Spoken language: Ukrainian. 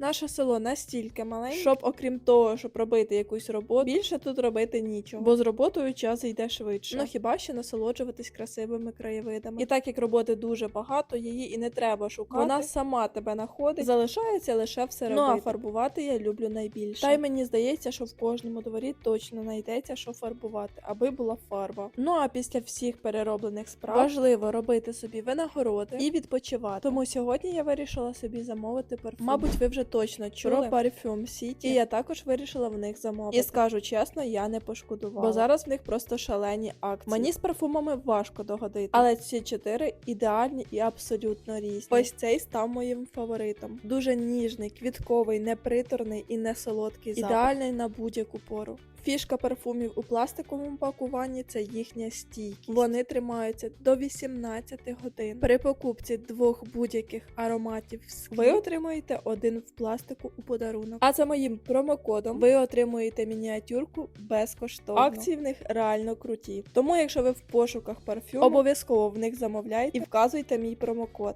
Наше село настільки маленьке, щоб окрім того, щоб робити якусь роботу, більше тут робити нічого. Бо з роботою час йде швидше. Ну хіба що насолоджуватись красивими краєвидами. І так як роботи дуже багато, її і не треба шукати. Вона сама тебе знаходить. Залишається лише все робити. Ну а фарбувати я люблю найбільше. Та й мені здається, що в кожному дворі точно знайдеться, що фарбувати, аби була фарба. Ну а після всіх перероблених справ важливо робити собі винагороди і відпочивати. Тому сьогодні я вирішила собі замовити парфум. Мабуть, ви вже точно чули про Parfum City, і я також вирішила в них замовити. І скажу чесно, я не пошкодувала. Бо зараз в них просто шалені акції. Мені з парфумами важко догодити, але ці чотири ідеальні і абсолютно різні. Ось цей став моїм фаворитом. Дуже ніжний, квітковий, неприторний і не солодкий запах. Ідеальний на будь-яку пору. Фішка парфумів у пластиковому пакуванні це їхня стійкість. Вони тримаються до 18 годин. При покупці двох будь-яких ароматів в склі ви отримуєте один в пластику у подарунок. А за моїм промокодом ви отримуєте мініатюрку безкоштовно. Акції в них реально круті. Тому, якщо ви в пошуках парфюму, обов'язково в них замовляйте і вказуйте мій промокод.